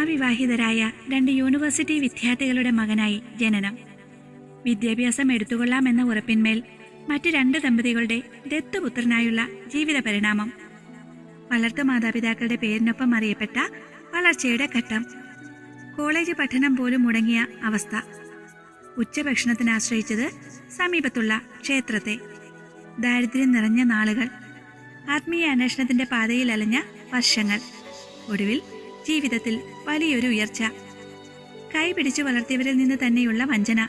അവിവാഹിതരായ രണ്ട് യൂണിവേഴ്സിറ്റി വിദ്യാർത്ഥികളുടെ മകനായി ജനനം. വിദ്യാഭ്യാസം എടുത്തുകൊള്ളാമെന്ന ഉറപ്പിന്മേൽ മറ്റു രണ്ട് ദമ്പതികളുടെ ദത്തുപുത്രനായുള്ള ജീവിത പരിണാമം. വളർത്തു മാതാപിതാക്കളുടെ പേരിനൊപ്പം അറിയപ്പെട്ട വളർച്ചയുടെ ഘട്ടം. കോളേജ് പഠനം പോലും മുടങ്ങിയ അവസ്ഥ. ഉച്ചഭക്ഷണത്തിന് ആശ്രയിച്ചത് സമീപത്തുള്ള ക്ഷേത്രത്തെ. ദാരിദ്ര്യം നിറഞ്ഞ നാളുകൾ. ആത്മീയ അന്വേഷണത്തിന്റെ പാതയിൽ അലഞ്ഞ വർഷങ്ങൾ. ഒടുവിൽ ജീവിതത്തിൽ വലിയൊരു ഉയർച്ച. കൈപിടിച്ചു വളർത്തിയവരിൽ നിന്ന് തന്നെയുള്ള വഞ്ചന.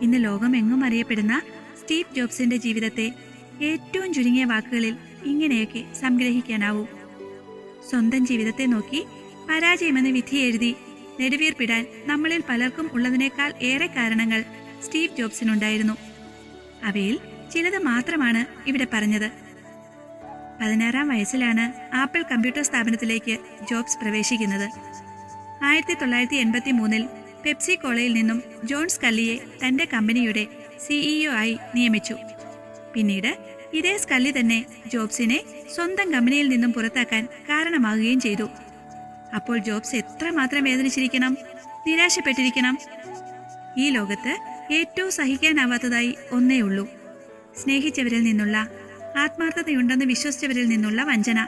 ഇന്ന് ലോകമെങ്ങും അറിയപ്പെടുന്ന സ്റ്റീവ് ജോബ്സിന്റെ ജീവിതത്തെ ഏറ്റവും ചുരുങ്ങിയ വാക്കുകളിൽ ഇങ്ങനെയൊക്കെ സംഗ്രഹിക്കാനാവൂ. സ്വന്തം ജീവിതത്തെ നോക്കി പരാജയമെന്ന് വിധി എഴുതി നെടുവീർപ്പിടാൻ നമ്മളിൽ പലർക്കും ഉള്ളതിനേക്കാൾ ഏറെ കാരണങ്ങൾ സ്റ്റീവ് ജോബ്സിനുണ്ടായിരുന്നു. അവയിൽ ചിലത് മാത്രമാണ് ഇവിടെ പറഞ്ഞത്. പതിനാറാം വയസ്സിലാണ് ആപ്പിൾ കമ്പ്യൂട്ടർ സ്ഥാപനത്തിലേക്ക് ജോബ്സ് പ്രവേശിക്കുന്നത്. ആയിരത്തി തൊള്ളായിരത്തി എൺപത്തി മൂന്നിൽ പെപ്സി കോളയിൽ നിന്നും ജോൺസ് സ്കല്ലിയെ തന്റെ കമ്പനിയുടെ സിഇഒ ആയി നിയമിച്ചു. പിന്നീട് ഇതേ സ്കല്ലി തന്നെ ജോബ്സിനെ സ്വന്തം കമ്പനിയിൽ നിന്നും പുറത്താക്കാൻ കാരണമാകുകയും ചെയ്തു. അപ്പോൾ ജോബ്സ് എത്രമാത്രം വേദനിച്ചിരിക്കണം? നിരാശപ്പെട്ടിരിക്കണം? ഈ ലോകത്ത് ഏറ്റവും സഹിക്കാനാവാത്തതായി ഒന്നേ ഉള്ളൂ സ്നേഹിച്ചവരിൽ നിന്നുള്ള ആത്മാർത്ഥതയുണ്ടെന്ന് വിശ്വസിച്ചവരിൽ നിന്നുള്ള വഞ്ചന.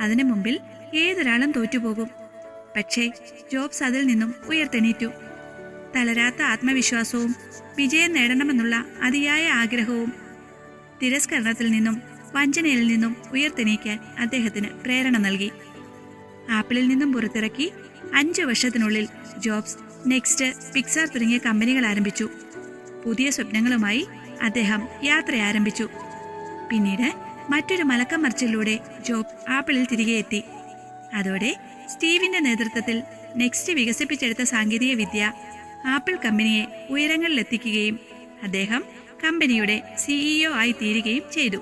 അതിനു മുമ്പിൽ ഏതൊരാളും തോറ്റുപോകും. പക്ഷേ ജോബ്സ് അതിൽ നിന്നും ഉയർത്തെണീറ്റു. തളരാത്ത ആത്മവിശ്വാസവും വിജയം നേടണമെന്നുള്ള അതിയായ ആഗ്രഹവും തിരസ്കരണത്തിൽ നിന്നും വഞ്ചനയിൽ നിന്നും ഉയർത്തെണീക്കാൻ അദ്ദേഹത്തിന് പ്രേരണ നൽകി. ആപ്പിളിൽ നിന്നും പുറത്തിറക്കി അഞ്ചു വർഷത്തിനുള്ളിൽ ജോബ്സ് നെക്സ്റ്റ് പിക്സാർ തുടങ്ങിയ കമ്പനികൾ ആരംഭിച്ചു. പുതിയ സ്വപ്നങ്ങളുമായി അദ്ദേഹം യാത്ര ആരംഭിച്ചു പിന്നീട് മറ്റൊരു മലക്കം മറിച്ചിലൂടെ ജോബ് ആപ്പിളിൽ തിരികെ എത്തി. അതോടെ സ്റ്റീവിന്റെ നേതൃത്വത്തിൽ നെക്സ്റ്റ് വികസിപ്പിച്ചെടുത്ത സാങ്കേതിക വിദ്യ ആപ്പിൾ കമ്പനിയെ ഉയരങ്ങളിലെത്തിക്കുകയും അദ്ദേഹം കമ്പനിയുടെ സിഇഒ ആയി തീരുകയും ചെയ്തു.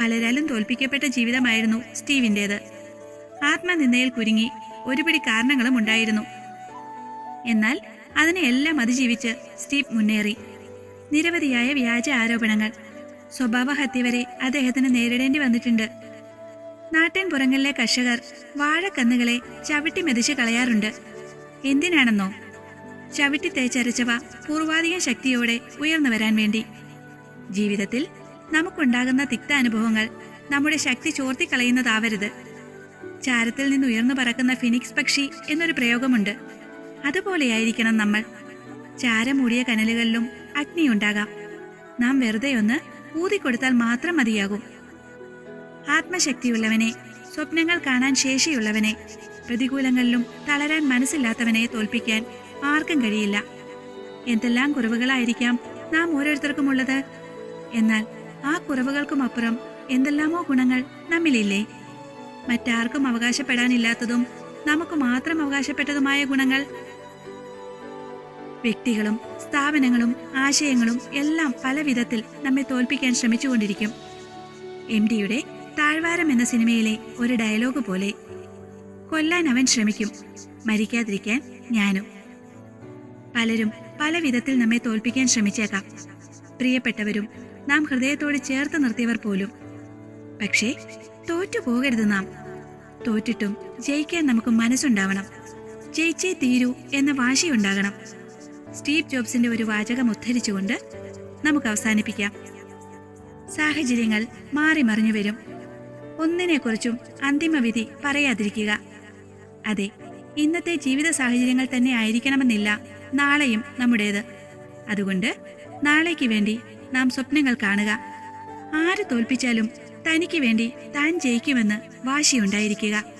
പലരാലും തോൽപ്പിക്കപ്പെട്ട ജീവിതമായിരുന്നു സ്റ്റീവിന്റേത് ആത്മനിന്ദയിൽ കുരുങ്ങി ഒരുപിടി കാരണങ്ങളും ഉണ്ടായിരുന്നു. എന്നാൽ അതിനെയെല്ലാം അതിജീവിച്ച് സ്റ്റീവ് മുന്നേറി. നിരവധിയായ വ്യാജ ആരോപണങ്ങൾ സ്വഭാവഹത്യ വരെ അദ്ദേഹത്തിന് നേരിടേണ്ടി വന്നിട്ടുണ്ട്. നാട്ടിൻ പുറങ്ങളിലെ കർഷകർ വാഴക്കന്നുകളെ ചവിട്ടി മെതിച്ച് കളയാറുണ്ട്. എന്തിനാണെന്നോ? ചവിട്ടി തേച്ചരച്ചവ പൂർവാധിക ശക്തിയോടെ ഉയർന്നു വരാൻ വേണ്ടി. ജീവിതത്തിൽ നമുക്കുണ്ടാകുന്ന തിക്ത അനുഭവങ്ങൾ നമ്മുടെ ശക്തി ചോർത്തി കളയുന്നതാവരുത്. ചാരത്തിൽ നിന്ന് ഉയർന്നു പറക്കുന്ന ഫിനിക്സ് പക്ഷി എന്നൊരു പ്രയോഗമുണ്ട്. അതുപോലെയായിരിക്കണം നമ്മൾ. ചാരമൂടിയ കനലുകളിലും അഗ്നിയുണ്ടാകാം നാം വെറുതെ ഒന്ന് ഊതിക്കൊടുത്താൽ മാത്രം മതിയാകും. ആത്മശക്തിയുള്ളവനെ സ്വപ്നങ്ങൾ കാണാൻ ശേഷിയുള്ളവനെ പ്രതികൂലങ്ങളിലും തളരാൻ മനസ്സില്ലാത്തവനെ തോൽപ്പിക്കാൻ ആർക്കും കഴിയില്ല. എന്തെല്ലാം കുറവുകളായിരിക്കാം നാം ഓരോരുത്തർക്കും ഉള്ളത് എന്നാൽ ആ കുറവുകൾക്കും അപ്പുറം എന്തെല്ലാമോ ഗുണങ്ങൾ നമ്മിലില്ലേ? മറ്റാർക്കും അവകാശപ്പെടാനില്ലാത്തതും നമുക്ക് മാത്രം അവകാശപ്പെട്ടതുമായ ഗുണങ്ങൾ വ്യക്തികളും സ്ഥാപനങ്ങളും ആശയങ്ങളും എല്ലാം പല വിധത്തിൽ നമ്മെ തോൽപ്പിക്കാൻ ശ്രമിച്ചുകൊണ്ടിരിക്കും. എം ഡിയുടെ താഴ്വാരം എന്ന സിനിമയിലെ ഒരു ഡയലോഗ് പോലെ കൊല്ലാൻ അവൻ ശ്രമിക്കും മരിക്കാതിരിക്കാൻ ഞാനും. പലരും പല വിധത്തിൽ നമ്മെ തോൽപ്പിക്കാൻ ശ്രമിച്ചേക്കാം. പ്രിയപ്പെട്ടവരും നാം ഹൃദയത്തോട് ചേർത്ത് നിർത്തിയവർ പോലും. പക്ഷേ തോറ്റു പോകരുത് നാം. തോറ്റിട്ടും ജയിക്കാൻ നമുക്ക് മനസ്സുണ്ടാവണം. ജയിച്ചേ തീരൂ എന്ന വാശിയുണ്ടാകണം. സ്റ്റീവ് ജോബ്സിന്റെ ഒരു വാചകം ഉദ്ധരിച്ചുകൊണ്ട് നമുക്ക് അവസാനിപ്പിക്കാം. സാഹചര്യങ്ങൾ മാറി മറിഞ്ഞു വരും. ഒന്നിനെക്കുറിച്ചും അന്തിമവിധി പറയാതിരിക്കുക. അതെ ഇന്നത്തെ ജീവിത സാഹചര്യങ്ങൾ തന്നെ ആയിരിക്കണമെന്നില്ല നാളെയും നമ്മുടേത്. അതുകൊണ്ട് നാളേക്ക് വേണ്ടി നാം സ്വപ്നങ്ങൾ കാണുക. ആര് തോൽപ്പിച്ചാലും തനിക്ക് വേണ്ടി താൻ ജയിക്കുമെന്ന് വാശിയുണ്ടായിരിക്കുക.